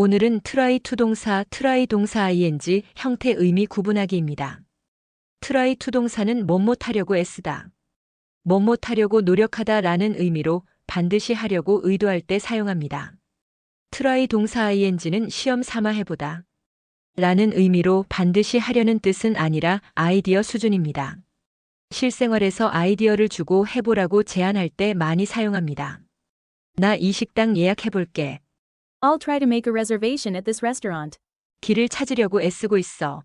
오늘은 try to 동사, try 동사 ing 형태 의미 구분하기입니다. try to 동사는 뭐뭇하려고 애쓰다. 뭐뭇하려고 노력하다 라는 의미로 반드시 하려고 의도할 때 사용합니다. try 동사 ing는 시험 삼아 해보다. 라는 의미로 반드시 하려는 뜻은 아니라 아이디어 수준입니다. 실생활에서 아이디어를 주고 해보라고 제안할 때 많이 사용합니다. 나 이 식당 예약해볼게. I'll try to make a reservation at this restaurant. 길을 찾으려고 애쓰고 있어.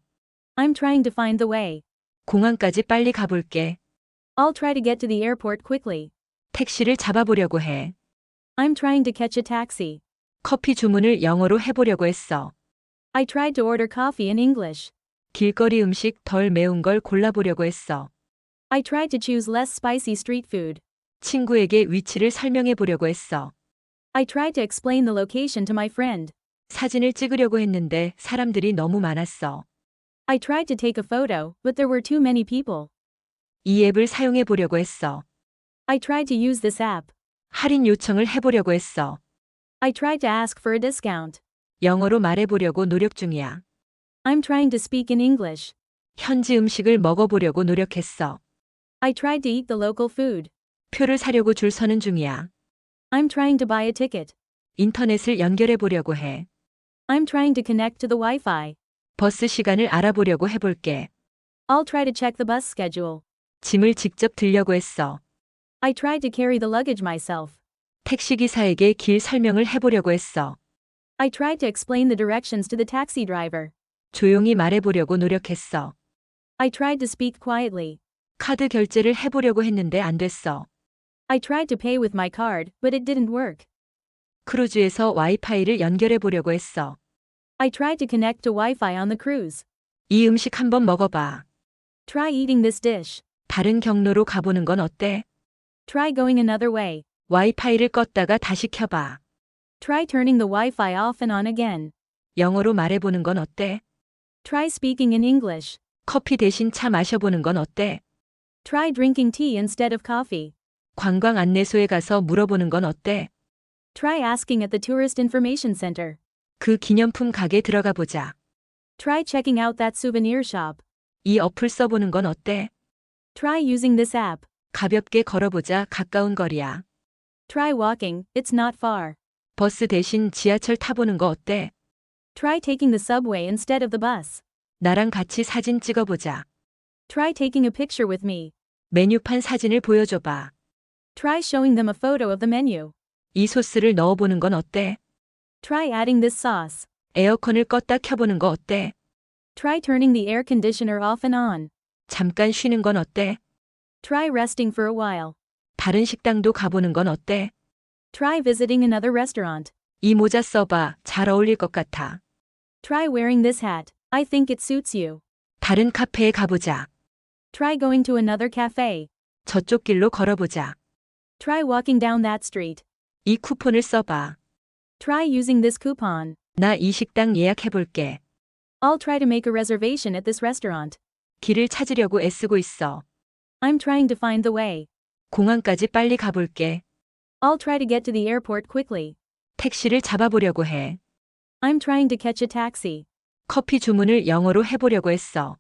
I'm trying to find the way. 공항까지 빨리 가볼게. I'll try to get to the airport quickly. 택시를 잡아보려고 해. I'm trying to catch a taxi. 커피 주문을 영어로 해보려고 했어. I tried to order coffee in English. 길거리 음식 덜 매운 걸 골라보려고 했어. I tried to choose less spicy street food. 친구에게 위치를 설명해 보려고 했어. I tried to explain the location to my friend. 사진을 찍으려고 했는데 사람들이 너무 많았어. I tried to take a photo, but there were too many people. 이 앱을 사용해 보려고 했어. I tried to use this app. 할인 요청을 해보려고 했어. I tried to ask for a discount. 영어로 말해보려고 노력 중이야. I'm trying to speak in English. 현지 음식을 먹어보려고 노력했어. I tried to eat the local food. 표를 사려고 줄 서는 중이야. I'm trying to buy a ticket. 인터넷을 연결해 보려고 해. I'm trying to connect to the Wi Fi. 버스 시간을 알아보려고 해볼게. I'll try to check the bus schedule. 짐을 직접 들려고 했어. I tried to carry the luggage myself. 택시기사에게 길 설명을 해보려고 했어. I tried to explain the directions to the taxi driver. 조용히 말해보려고 노력했어. I tried to speak quietly. 카드 결제를 해보려고 했는데 안 됐어. I tried to pay with my card, but it didn't work. 크루즈에서 와이파이를 연결해 보려고 했어. I tried to connect to Wi Fi on the cruise. 이 음식 한번 먹어봐. Try eating this dish. 다른 경로로 가보는 건 어때? Try going another way. 와이파이를 껐다가 다시 켜봐. Try turning the Wi Fi off and on again. 영어로 말해보는 건 어때? Try speaking in English. 커피 대신 차 마셔보는 건 어때? Try drinking tea instead of coffee. 관광 안내소에 가서 물어보는 건 어때? Try asking at the Tourist Information Center. 그 기념품 가게 들어가 보자. Try checking out that souvenir shop. 이 어플 써보는 건 어때? Try using this app. 가볍게 걸어보자 가까운 거리야. Try walking, it's not far. 버스 대신 지하철 타보는 거 어때? Try taking the subway instead of the bus. 나랑 같이 사진 찍어보자. Try taking a picture with me. 메뉴판 사진을 보여줘봐. Try showing them a photo of the menu. 이 소스를 넣어보는 건 어때? Try adding this sauce. 에어컨을 껐다 켜보는 거 어때? Try turning the air conditioner off and on. 잠깐 쉬는 건 어때? Try resting for a while. 다른 식당도 가보는 건 어때? Try visiting another restaurant. 이 모자 써봐. 잘 어울릴 것 같아. Try wearing this hat. I think it suits you. 다른 카페에 가보자. Try going to another cafe. 저쪽 길로 걸어보자. Try walking down that street. 이 쿠폰을 써봐. Try using this coupon. 나 이 식당 예약해볼게. I'll try to make a reservation at this restaurant. 길을 찾으려고 애쓰고 있어. I'm trying to find the way. 공항까지 빨리 가볼게. I'll try to get to the airport quickly. 택시를 잡아보려고 해. I'm trying to catch a taxi. 커피 주문을 영어로 해보려고 했어.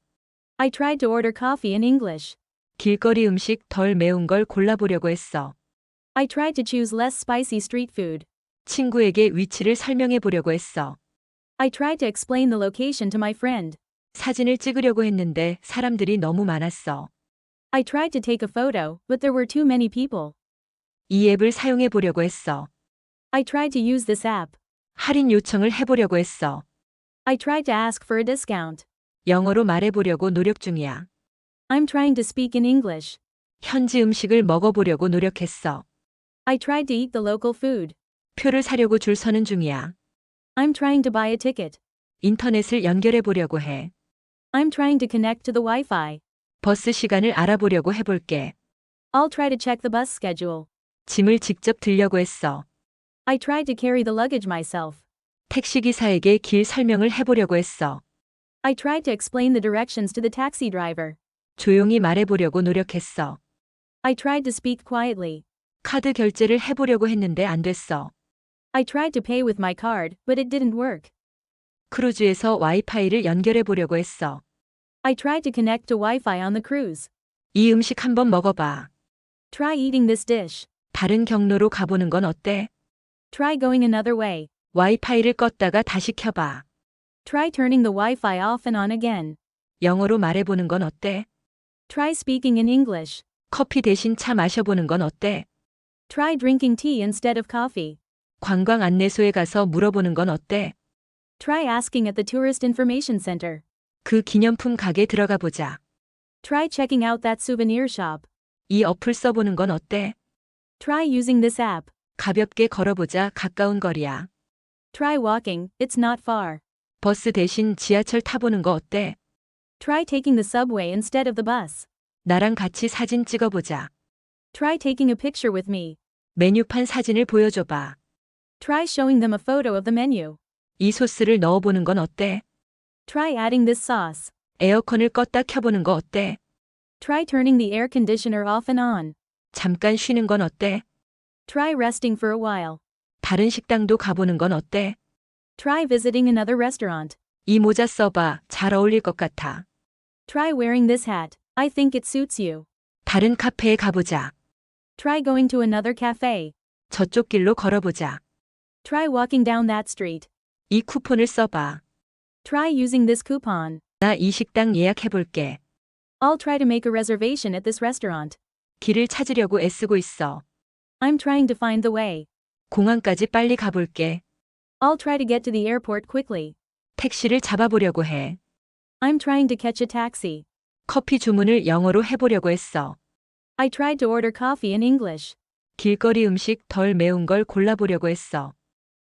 I tried to order coffee in English. 길거리 음식 덜 매운 걸 골라보려고 했어. I tried to choose less spicy street food. 친구에게 위치를 설명해 보려고 했어. I tried to explain the location to my friend. 사진을 찍으려고 했는데 사람들이 너무 많았어. I tried to take a photo, but there were too many people. 이 앱을 사용해 보려고 했어. I tried to use this app. 할인 요청을 해보려고 했어. I tried to ask for a discount. 영어로 말해보려고 노력 중이야. I'm trying to speak in English. 현지 음식을 먹어보려고 노력했어. I tried to eat the local food. 표를 사려고 줄 서는 중이야. I'm trying to buy a ticket. 인터넷을 연결해 보려고 해. I'm trying to connect to the Wi Fi. 버스 시간을 알아보려고 해볼게. I'll try to check the bus schedule. 짐을 직접 들려고 했어. I tried to carry the luggage myself. 택시기사에게 길 설명을 해보려고 했어. I tried to explain the directions to the taxi driver. 조용히 말해보려고 노력했어. I tried to speak quietly. 카드 결제를 해보려고 했는데 안 됐어. I tried to pay with my card, but it didn't work. 크루즈에서 와이파이를 연결해 보려고 했어. I tried to connect to Wi-Fi on the cruise. 이 음식 한번 먹어봐. Try eating this dish. 다른 경로로 가보는 건 어때? Try going another way. 와이파이를 껐다가 다시 켜봐. Try turning the Wi-Fi off and on again. 영어로 말해보는 건 어때? Try speaking in English. 커피 대신 차 마셔보는 건 어때? Try drinking tea instead of coffee. 관광 안내소에 가서 물어보는 건 어때? Try asking at the Tourist Information Center. 그 기념품 가게 들어가 보자. Try checking out that souvenir shop. 이 어플 써보는 건 어때? Try using this app. 가볍게 걸어보자. 가까운 거리야. Try walking, it's not far. 버스 대신 지하철 타보는 거 어때? Try taking the subway instead of the bus. 나랑 같이 사진 찍어보자. Try taking a picture with me. 메뉴판 사진을 보여줘봐. Try showing them a photo of the menu. 이 소스를 넣어보는 건 어때? Try adding this sauce. 에어컨을 껐다 켜보는 거 어때? Try turning the air conditioner off and on. 잠깐 쉬는 건 어때? Try resting for a while. 다른 식당도 가보는 건 어때? Try visiting another restaurant. 이 모자 써봐. 잘 어울릴 것 같아. Try wearing this hat. I think it suits you. 다른 카페에 가보자. Try going to another cafe. 저쪽 길로 걸어보자. Try walking down that street. 이 쿠폰을 써봐. Try using this coupon. 나 이 식당 예약해볼게. I'll try to make a reservation at this restaurant. 길을 찾으려고 애쓰고 있어. I'm trying to find the way. 공항까지 빨리 가볼게. I'll try to get to the airport quickly. 택시를 잡아보려고 해. I'm trying to catch a taxi. 커피 주문을 영어로 해보려고 했어. I tried to order coffee in English. 길거리 음식 덜 매운 걸 골라보려고 했어.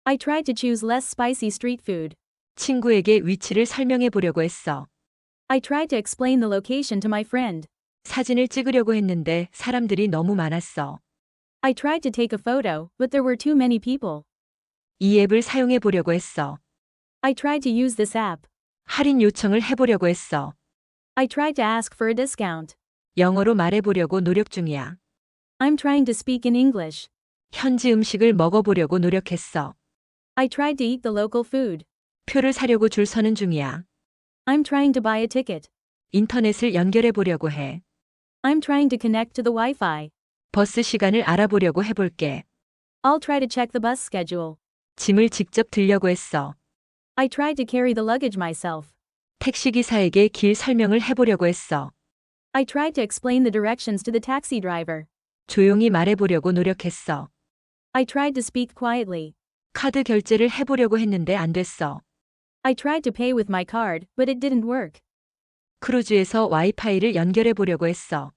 I tried to choose less spicy street food. 친구에게 위치를 설명해 보려고 했어. I tried to explain the location to my friend. 사진을 찍으려고 했는데 사람들이 너무 많았어. I tried to take a photo, but there were too many people. 이 앱을 사용해 보려고 했어. I tried to use this app. 할인 요청을 해보려고 했어. I tried to ask for a discount. 영어로 말해보려고 노력 중이야. I'm trying to speak in English. 현지 음식을 먹어보려고 노력했어. I tried to eat the local food. 표를 사려고 줄 서는 중이야. I'm trying to buy a ticket. 인터넷을 연결해 보려고 해. I'm trying to connect to the Wi Fi. 버스 시간을 알아보려고 해볼게. I'll try to check the bus schedule. 짐을 직접 들려고 했어. I tried to carry the luggage myself. 택시기사에게 길 설명을 해보려고 했어. I tried to explain the directions to the taxi driver. 조용히 말해보려고 노력했어. I tried to speak quietly. 카드 결제를 해보려고 했는데 안 됐어. I tried to pay with my card, but it didn't work. 크루즈에서 와이파이를 연결해 보려고 했어.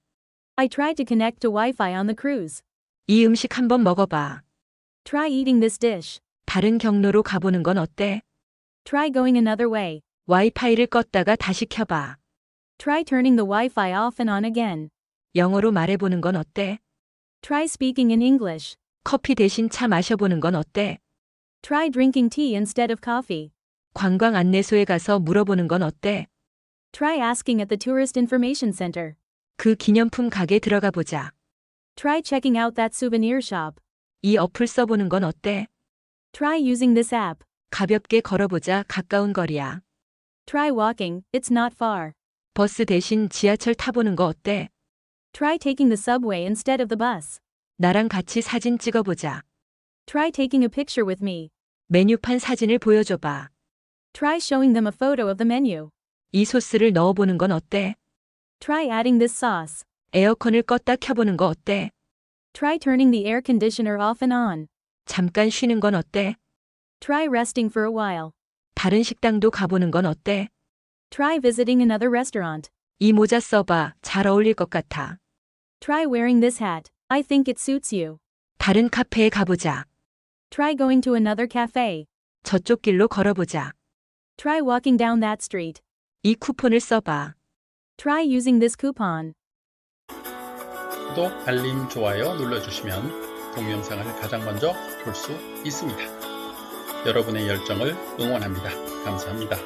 I tried to connect to Wi Fi on the cruise. 이 음식 한번 먹어봐. Try eating this dish. 다른 경로로 가보는 건 어때? Try going another way. 와이파이를 껐다가 다시 켜봐. Try turning the Wi Fi off and on again. 영어로 말해보는 건 어때? Try speaking in English. 커피 대신 차 마셔보는 건 어때? Try drinking tea instead of coffee. 관광 안내소에 가서 물어보는 건 어때? Try asking at the Tourist Information Center. 그 기념품 가게 들어가 보자. Try checking out that souvenir shop. 이 어플 써보는 건 어때? Try using this app. 가볍게 걸어보자. 가까운 거리야. Try walking, it's not far. 버스 대신 지하철 타보는 거 어때? Try taking the subway instead of the bus. 나랑 같이 사진 찍어보자. Try taking a picture with me. 메뉴판 사진을 보여줘봐. Try showing them a photo of the menu. 이 소스를 넣어보는 건 어때? Try adding this sauce. 에어컨을 껐다 켜보는 거 어때? Try turning the air conditioner off and on. 잠깐 쉬는 건 어때? Try resting for a while. 다른 식당도 가보는 건 어때? Try visiting another restaurant. 이 모자 써봐. 잘 어울릴 것 같아. Try wearing this hat. I think it suits you. 다른 카페에 가보자. Try going to another cafe. 저쪽 길로 걸어보자. Try walking down that street. 이 쿠폰을 써봐. Try using this coupon. 구독, 알림, 좋아요 눌러주시면 동영상을 가장 먼저 볼 수 있습니다. 여러분의 열정을 응원합니다. 감사합니다.